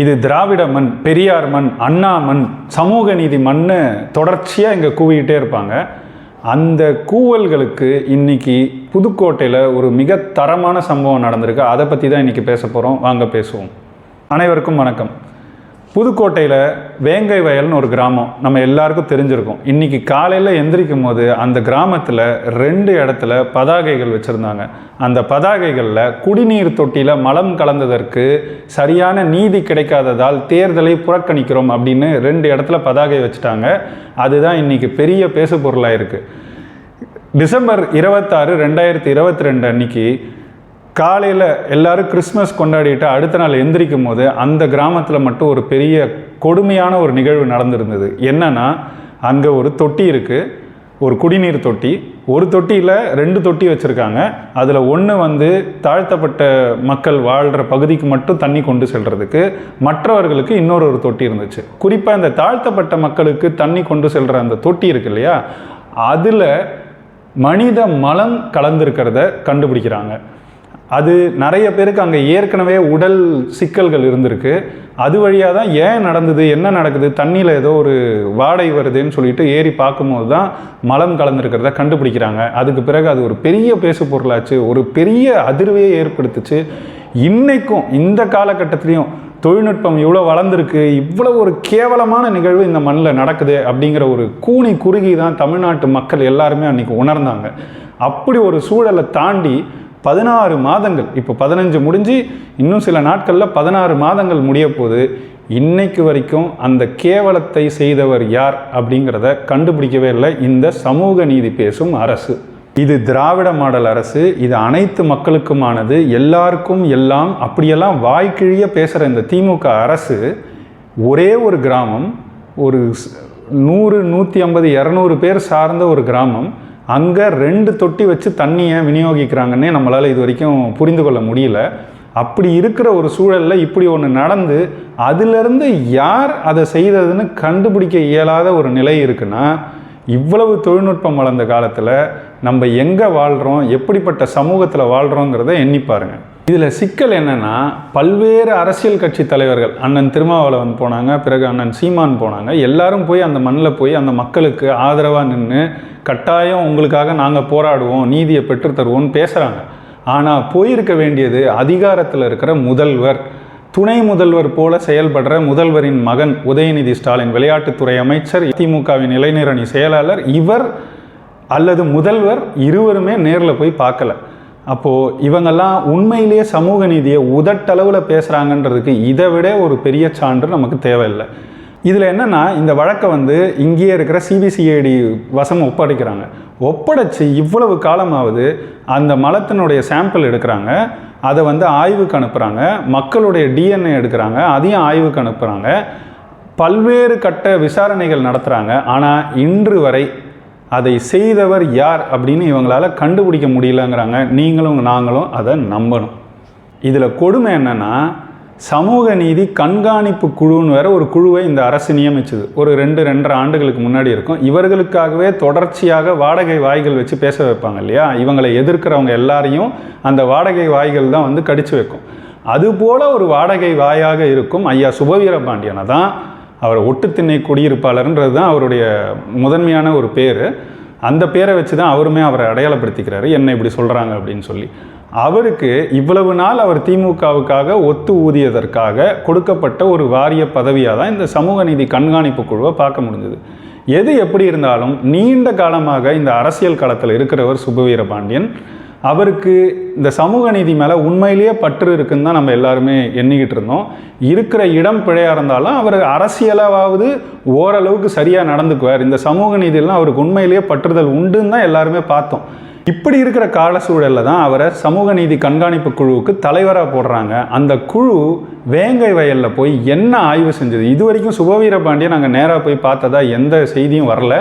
இது திராவிட மண் பெரியார் மண் அண்ணா மண் சமூக நீதி மண்ணு தொடர்ச்சியாக இங்கே கூவிக்கிட்டே இருப்பாங்க. அந்த கூவல்களுக்கு இன்னைக்கு புதுக்கோட்டையில் ஒரு மிக தரமான சம்பவம் நடந்திருக்கு. அதை பற்றி தான் இன்றைக்கி பேச போகிறோம் வாங்க பேசுவோம். அனைவருக்கும் வணக்கம். புதுக்கோட்டையில் வேங்கை வயல்னு ஒரு கிராமம் நம்ம எல்லாருக்கும் தெரிஞ்சிருக்கும். இன்றைக்கி காலையில் எந்திரிக்கும் போது அந்த கிராமத்தில் ரெண்டு இடத்துல பதாகைகள் வச்சுருந்தாங்க. அந்த பதாகைகளில் குடிநீர் தொட்டியில் மலம் கலந்ததற்கு சரியான நீதி கிடைக்காததால் தேர்தலை புறக்கணிக்கிறோம் அப்படின்னு ரெண்டு இடத்துல பதாகை வச்சுட்டாங்க. அதுதான் இன்னைக்கு பெரிய பேசு பொருளாக இருக்குது டிசம்பர் இருபத்தாறு ரெண்டாயிரத்தி இருபத்தி ரெண்டு அன்னைக்கு காலையில் எல்லாரும் கிறிஸ்மஸ் கொண்டாடிட்டு அடுத்த நாள் எந்திரிக்கும் போது அந்த கிராமத்தில் மட்டும் ஒரு பெரிய கொடுமையான ஒரு நிகழ்வு நடந்திருந்தது. என்னன்னா அங்கே ஒரு தொட்டி இருக்குது ஒரு குடிநீர் தொட்டி. ஒரு தொட்டியில் ரெண்டு தொட்டி வச்சுருக்காங்க. அதில் ஒன்று வந்து தாழ்த்தப்பட்ட மக்கள் வாழ்கிற பகுதிக்கு மட்டும் தண்ணி கொண்டு செல்கிறதுக்கு மற்றவர்களுக்கு இன்னொரு ஒரு தொட்டி இருந்துச்சு. குறிப்பாக இந்த தாழ்த்தப்பட்ட மக்களுக்கு தண்ணி கொண்டு செல்கிற அந்த தொட்டி இருக்கு இல்லையா? அதில் மனித மலம் கலந்திருக்கிறத கண்டுபிடிக்கிறாங்க. அது நிறைய பேருக்கு அங்கே ஏற்கனவே உடல் சிக்கல்கள் இருந்திருக்கு. அது வழியாக தான் ஏன் நடந்தது? என்ன நடக்குது? தண்ணியில் ஏதோ ஒரு வாடை வருதுன்னு சொல்லிட்டு ஏறி பார்க்கும்போது தான் மலம் கலந்துருக்கிறத கண்டுபிடிக்கிறாங்க. அதுக்கு பிறகு அது ஒரு பெரிய பேசு பொருளாச்சு. ஒரு பெரிய அதிர்வையை ஏற்படுத்துச்சு. இன்றைக்கும் இந்த காலகட்டத்திலையும் தொழில்நுட்பம் இவ்வளோ வளர்ந்துருக்கு. இவ்வளோ ஒரு கேவலமான நிகழ்வு இந்த மண்ணில் நடக்குது அப்படிங்கிற ஒரு கூனி குறுகி தான் தமிழ்நாட்டு மக்கள் எல்லாருமே அன்றைக்கி உணர்ந்தாங்க. அப்படி ஒரு சூழலை தாண்டி பதினாறு மாதங்கள். இப்போ பதினஞ்சு முடிஞ்சு இன்னும் சில நாட்களில் பதினாறு மாதங்கள் முடிய போது இன்னைக்கு வரைக்கும் அந்த கேவலத்தை செய்தவர் யார் அப்படிங்கிறத கண்டுபிடிக்கவே இல்லை. இந்த சமூக நீதி பேசும் அரசு. இது திராவிட மாடல் அரசு. இது அனைத்து மக்களுக்குமானது. எல்லாருக்கும் எல்லாம் அப்படியெல்லாம் வாய்க்கிழிய பேசுகிற இந்த திமுக அரசு ஒரே ஒரு கிராமம். ஒரு நூறு நூற்றி ஐம்பது இரநூறு பேர் சார்ந்த ஒரு கிராமம். அங்கே ரெண்டு தொட்டி வச்சு தண்ணியை விநியோகிக்கிறாங்கன்னே நம்மளால் இது வரைக்கும் புரிந்து கொள்ள முடியல. அப்படி இருக்கிற ஒரு சூழலில் இப்படி ஒன்று நடந்து அதிலிருந்து யார் அதை செய்ததுன்னு கண்டுபிடிக்க இயலாத ஒரு நிலை இருக்குன்னா இவ்வளவு தொழில்நுட்பம் வளர்ந்த காலத்தில் நம்ம எங்கே வாழ்கிறோம் எப்படிப்பட்ட சமூகத்தில் வாழ்கிறோங்கிறத எண்ணி பாருங்கள் இதில் சிக்கல் என்னன்னா பல்வேறு அரசியல் கட்சி தலைவர்கள் அண்ணன் திருமாவளவன் போனாங்க பிறகு அண்ணன் சீமான் போனாங்க எல்லாரும் போய் அந்த மண்ணில் போய் அந்த மக்களுக்கு ஆதரவாக நின்று கட்டாயம் உங்களுக்காக நாங்கள் போராடுவோம் நீதியை பெற்றுத்தருவோம்னு பேசுகிறாங்க ஆனால் போயிருக்க வேண்டியது அதிகாரத்தில் இருக்கிற முதல்வர். துணை முதல்வர் போல செயல்படுற முதல்வரின் மகன் உதயநிதி ஸ்டாலின் விளையாட்டுத்துறை அமைச்சர் திமுகவின் இளைஞரணி செயலாளர் இவர் அல்லது முதல்வர் இருவருமே நேரில் போய் பார்க்கல. அப்போது இவங்கெல்லாம் உண்மையிலேயே சமூக நீதியை உதட்டளவில் பேசுகிறாங்கன்றதுக்கு இதை விட ஒரு பெரிய சான்று நமக்கு தேவையில்லை. இதில் என்னென்னா இந்த வழக்கை வந்து இங்கேயே இருக்கிற சிபிசிஐடி வசம் ஒப்படைக்கிறாங்க. ஒப்படைச்சு இவ்வளவு காலமாவது அந்த மலத்தினுடைய சாம்பிள் எடுக்கிறாங்க. அதை வந்து ஆய்வுக்கு அனுப்புகிறாங்க மக்களுடைய டிஎன்ஏ எடுக்கிறாங்க. அதையும் ஆய்வுக்கு அனுப்புகிறாங்க பல்வேறு கட்ட விசாரணைகள் நடத்துகிறாங்க ஆனால் இன்று வரை அதை செய்தவர் யார் அப்படின்னு இவங்களால் கண்டுபிடிக்க முடியலங்கிறாங்க. நீங்களும் நாங்களும் அதை நம்பணும். இதில் கொடுமை என்னென்னா சமூக நீதி கண்காணிப்பு குழுன்னு வேற ஒரு குழுவை இந்த அரசு நியமிச்சது. ஒரு ரெண்டு ரெண்டரை ஆண்டுகளுக்கு முன்னாடி இருக்கும். இவர்களுக்காகவே தொடர்ச்சியாக வாடகை வாய்கள் வச்சு பேச வைப்பாங்க இல்லையா? இவங்களை எதிர்க்கிறவங்க எல்லாரையும் அந்த வாடகை வாய்கள் தான் வந்து கடிச்சு வைக்கும். அதுபோல் ஒரு வாடகை வாயாக இருக்கும் ஐயா சுபவீர பாண்டியனை தான் அவர் ஒட்டுத்திண்ணை குடியிருப்பாளர்ன்றது தான் அவருடைய முதன்மையான ஒரு பேர். அந்த பேரை வச்சு தான் அவருமே அவரை அடையாளப்படுத்திக்கிறாரு. என்ன இப்படி சொல்கிறாங்க அப்படின்னு சொல்லி. அவருக்கு இவ்வளவு நாள் அவர் திமுகவுக்காக ஒத்து ஊதியதற்காக கொடுக்கப்பட்ட ஒரு வாரிய பதவியாக தான் இந்த சமூக நீதி கண்காணிப்பு குழுவை பார்க்க முடிஞ்சது. எது எப்படி இருந்தாலும் நீண்ட காலமாக இந்த அரசியல் களத்தில் இருக்கிறவர் சுபவீர பாண்டியன். அவருக்கு இந்த சமூக நீதி மேலே உண்மையிலேயே பற்று இருக்குன்னு தான் நம்ம எல்லாருமே எண்ணிக்கிட்டு இருந்தோம். இருக்கிற இடம் பிழையாக இருந்தாலும் அவர் அரசியலாவது ஓரளவுக்கு சரியாக நடந்துக்குவார். இந்த சமூக நீதியெல்லாம் அவருக்கு உண்மையிலேயே பற்றுதல் உண்டுன்னு தான் எல்லாருமே பார்த்தோம். இப்படி இருக்கிற கால சூழலில் தான் அவரை சமூக நீதி கண்காணிப்பு குழுவுக்கு தலைவராக போடுறாங்க. அந்த குழு வேங்கை வயலில் போய் என்ன ஆய்வு செஞ்சது? இது வரைக்கும் சுபவீர பாண்டியன் நாங்கள் நேராக போய் பார்த்ததா எந்த செய்தியும் வரல.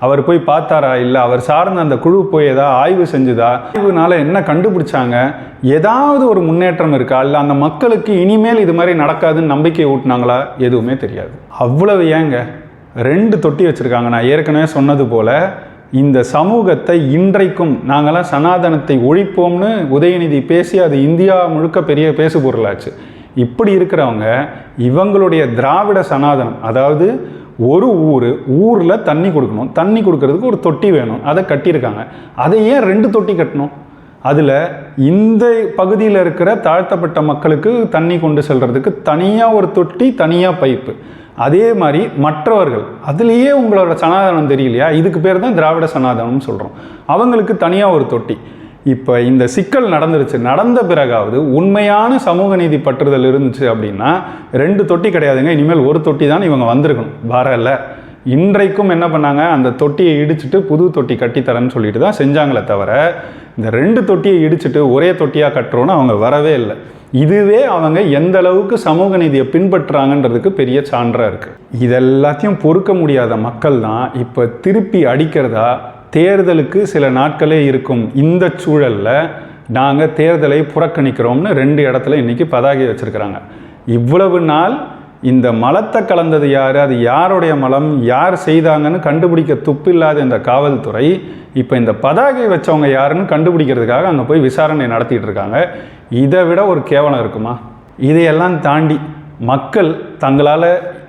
அவர் போய் பார்த்தாரா இல்லை? அவர் சார்ந்த அந்த குழு போய் ஏதாவது ஆய்வு செஞ்சுதா? ஆய்வுனால என்ன கண்டுபிடிச்சாங்க? ஏதாவது ஒரு முன்னேற்றம் இருக்கா? இல்லை அந்த மக்களுக்கு இனிமேல் இது மாதிரி நடக்காதுன்னு நம்பிக்கை ஊட்டினாங்களா? எதுவுமே தெரியாது. அவ்வளவு ஏங்க? ரெண்டு தொட்டி வச்சுருக்காங்க. நான் ஏற்கனவே சொன்னது போல் இந்த சமூகத்தை இன்றைக்கும் நாங்களாம் சனாதனத்தை ஒழிப்போம்னு உதயநிதி பேசி அது இந்தியா முழுக்க பெரிய பேசு பொருளாச்சு இப்படி இருக்கிறவங்க இவங்களுடைய திராவிட சனாதனம் அதாவது ஒரு ஊர் ஊரில் தண்ணி கொடுக்கணும். தண்ணி கொடுக்கறதுக்கு ஒரு தொட்டி வேணும். அதை கட்டியிருக்காங்க. அதை ஏன் ரெண்டு தொட்டி கட்டணும்? அதில் இந்த பகுதியில் இருக்கிற தாழ்த்தப்பட்ட மக்களுக்கு தண்ணி கொண்டு செல்கிறதுக்கு தனியாக ஒரு தொட்டி தனியாக பைப்பு. அதே மாதிரி மற்றவர்கள் அதுலேயே உங்களோட சனாதனம் தெரியலையா? இதுக்கு பேர் தான் திராவிட சனாதனம்னு சொல்கிறோம் அவங்களுக்கு தனியாக ஒரு தொட்டி. இப்போ இந்த சிக்கல் நடந்துருச்சு. நடந்த பிறகாவது உண்மையான சமூக நீதி பற்றுதல் இருந்துச்சு அப்படின்னா ரெண்டு தொட்டி கிடையாதுங்க. இனிமேல் ஒரு தொட்டி தான் இவங்க வந்திருக்கணும். வரல இன்றைக்கும் என்ன பண்ணாங்க? அந்த தொட்டியை இடிச்சிட்டு புது தொட்டி கட்டித்தரேன்னு சொல்லிட்டு தான் செஞ்சாங்களே தவிர இந்த ரெண்டு தொட்டியை இடிச்சிட்டு ஒரே தொட்டியாக கட்டுறோன்னு அவங்க வரவே இல்லை. இதுவே அவங்க எந்த அளவுக்கு சமூக நீதியை பின்பற்றுறாங்கன்றதுக்கு பெரிய சான்றாக இருக்குது இதெல்லாத்தையும் பொறுக்க முடியாத மக்கள் தான் இப்போ திருப்பி அடிக்கிறதா தேர்தலுக்கு சில நாட்களே இருக்கும் இந்த சூழலில் நாங்கள் தேர்தலை புறக்கணிக்கிறோம்னு ரெண்டு இடத்துல இன்றைக்கி பதாகை வச்சுருக்கிறாங்க. இவ்வளவு நாள் இந்த மலத்தை கலந்தது யார்? அது யாருடைய மலம்? யார் செய்தாங்கன்னு கண்டுபிடிக்க துப்பில்லாத இந்த காவல்துறை இப்போ இந்த பதாகை வச்சவங்க யாருன்னு கண்டுபிடிக்கிறதுக்காக அங்கே போய் விசாரணை நடத்திட்டு இருக்காங்க. இதை விட ஒரு கேவலம் இருக்குமா? இதையெல்லாம் தாண்டி மக்கள் தங்களால்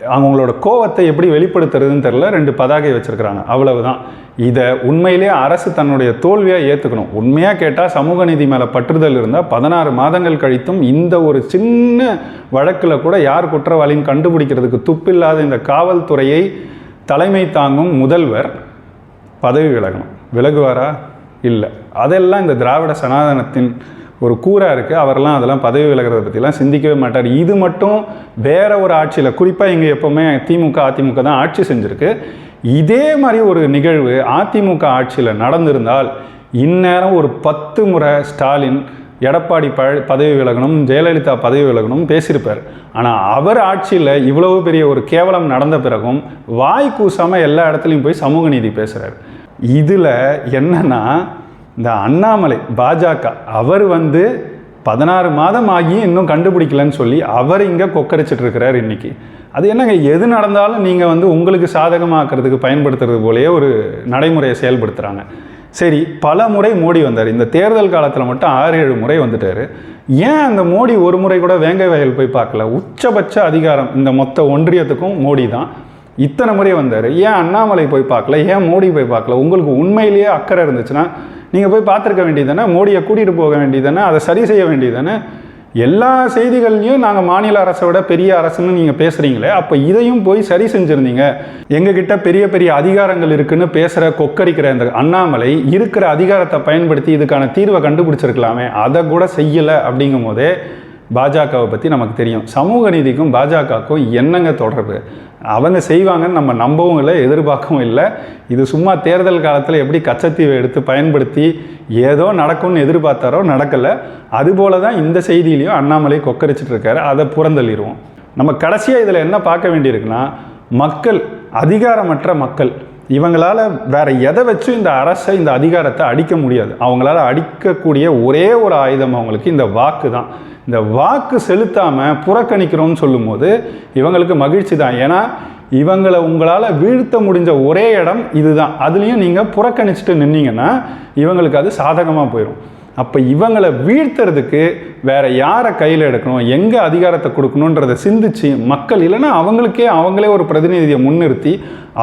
அவங்களோட கோவத்தை எப்படி வெளிப்படுத்துறதுன்னு தெரில ரெண்டு பதாகை வச்சுருக்கிறாங்க. அவ்வளவுதான். இதை உண்மையிலே அரசு தன்னுடைய தோல்வியாக ஏற்றுக்கணும் உண்மையாக கேட்டால் சமூக நீதி மேலே பற்றுதல் இருந்தால் பதினாறு மாதங்கள் கழித்தும் இந்த ஒரு சின்ன வழக்கில் கூட யார் குற்றவாளின்னு கண்டுபிடிக்கிறதுக்கு துப்பில்லாத இந்த காவல்துறையை தலைமை தாங்கும் முதல்வர் பதவி விலகணும். விலகுவாரா? இல்லை. அதெல்லாம் இந்த திராவிட சனாதனத்தின் ஒரு கூறாக இருக்குது அவரெல்லாம் அதெல்லாம் பதவி விலகிறத பற்றிலாம் சிந்திக்கவே மாட்டார். இது மட்டும் வேற ஒரு ஆட்சியில் குறிப்பாக இங்கே எப்போவுமே திமுக அதிமுக தான் ஆட்சி செஞ்சுருக்கு. இதே மாதிரி ஒரு நிகழ்வு அதிமுக ஆட்சியில் நடந்திருந்தால் இந்நேரம் ஒரு பத்து முறை ஸ்டாலின் எடப்பாடி ப பதவி விலகணும் ஜெயலலிதா பதவி விலகணும் பேசியிருப்பார். ஆனால் அவர் ஆட்சியில் இவ்வளவு பெரிய ஒரு கேவலம் நடந்த பிறகும் வாய் கூசாமல் எல்லா இடத்துலையும் போய் சமூக நீதி பேசுகிறார் இதில் என்னென்னா இந்த அண்ணாமலை பாஜக அவர் வந்து பதினாறு மாதம் ஆகியும் இன்னும் கண்டுபிடிக்கலன்னு சொல்லி அவர் இங்கே கொக்கரிச்சிட்டு இருக்கிறார் இன்னைக்கு. அது என்னங்க எது நடந்தாலும் நீங்கள் வந்து உங்களுக்கு சாதகமாக்குறதுக்கு பயன்படுத்துறது போலேயே ஒரு நடைமுறையை செயல்படுத்துகிறாங்க சரி பல முறை மோடி வந்தார். இந்த தேர்தல் காலத்தில் மட்டும் ஆறு ஏழு முறை வந்துட்டார். ஏன் அந்த மோடி ஒரு முறை கூட வேங்கை வயல் போய் பார்க்கல? உச்சபட்ச அதிகாரம் இந்த மொத்த ஒன்றியத்துக்கும் மோடி தான் இத்தனை முறை வந்தார். ஏன் அண்ணாமலை போய் பார்க்கல? ஏன் மோடி போய் பார்க்கல? உங்களுக்கு உண்மையிலேயே அக்கறை இருந்துச்சுன்னா நீங்கள் போய் பார்த்துருக்க வேண்டியதானே மோடியை கூட்டிகிட்டு போக வேண்டியதானே அதை சரி செய்ய வேண்டியதானே எல்லா செய்திகள்லையும் நாங்கள் மாநில அரசை விட பெரிய அரசுன்னு நீங்கள் பேசுகிறீங்களே அப்போ இதையும் போய் சரி செஞ்சுருந்தீங்க. எங்ககிட்ட பெரிய பெரிய அதிகாரங்கள் இருக்குன்னு பேசுகிற கொக்கரிக்கிற இந்த அண்ணாமலை இருக்கிற அதிகாரத்தை பயன்படுத்தி இதுக்கான தீர்வை கண்டுபிடிச்சிருக்கலாமே. அதை கூட செய்யலை அப்படிங்கும் போதே பாஜகவை பற்றி நமக்கு தெரியும். சமூக நீதிக்கும் பாஜகவுக்கும் என்னங்க தொடர்பு? அவங்க செய்வாங்கன்னு நம்ம நம்பவும் இல்லை எதிர்பார்க்கவும் இல்லை. இது சும்மா தேர்தல் காலத்தில் எப்படி கச்சத்தீவை எடுத்து பயன்படுத்தி ஏதோ நடக்கும்னு எதிர்பார்த்தாரோ நடக்கலை. அதுபோல தான் இந்த செய்தியிலையும் அண்ணாமலை கொக்கரிச்சிட்டு இருக்காரு. அதை புறந்தள்ளிடுவோம். நம்ம கடைசியாக இதில் என்ன பார்க்க வேண்டியிருக்குன்னா மக்கள் அதிகாரமற்ற மக்கள் இவங்களால் வேற எதை வச்சும் இந்த அரசை இந்த அதிகாரத்தை அடிக்க முடியாது. அவங்களால அடிக்கக்கூடிய ஒரே ஒரு ஆயுதம் அவங்களுக்கு இந்த வாக்கு தான் இந்த வாக்கு செலுத்தாமல் புறக்கணிக்கிறோம்னு சொல்லும்போது இவங்களுக்கு மகிழ்ச்சி தான். ஏன்னா இவங்களை உங்களால் வீழ்த்த முடிஞ்ச ஒரே இடம் இதுதான். அதுலேயும் நீங்கள் புறக்கணிச்சிட்டு நின்னீங்கன்னா இவங்களுக்கு அது சாதகமாக போயிடும் அப்போ இவங்களை வீழ்த்துறதுக்கு வேற யாரை கையில் எடுக்கணும்? எங்கே அதிகாரத்தை கொடுக்கணுன்றதை சிந்திச்சு மக்கள் இல்லைன்னா அவங்களுக்கே அவங்களே ஒரு பிரதிநிதியை முன்னிறுத்தி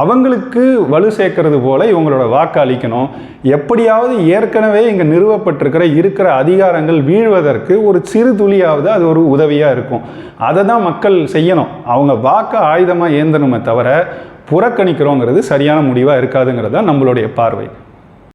அவங்களுக்கு வலு சேர்க்கறது போல் இவங்களோட வாக்கு அளிக்கணும். எப்படியாவது ஏற்கனவே இங்கே நிறுவப்பட்டிருக்கிற இருக்கிற அதிகாரங்கள் வீழ்வதற்கு ஒரு சிறு துளியாவது அது ஒரு உதவியாக இருக்கும். அதை தான் மக்கள் செய்யணும். அவங்க வாக்கை ஆயுதமாக ஏந்தணுமே தவிர புறக்கணிக்கிறோங்கிறது சரியான முடிவாக இருக்காதுங்கிறது தான் நம்மளுடைய பார்வை.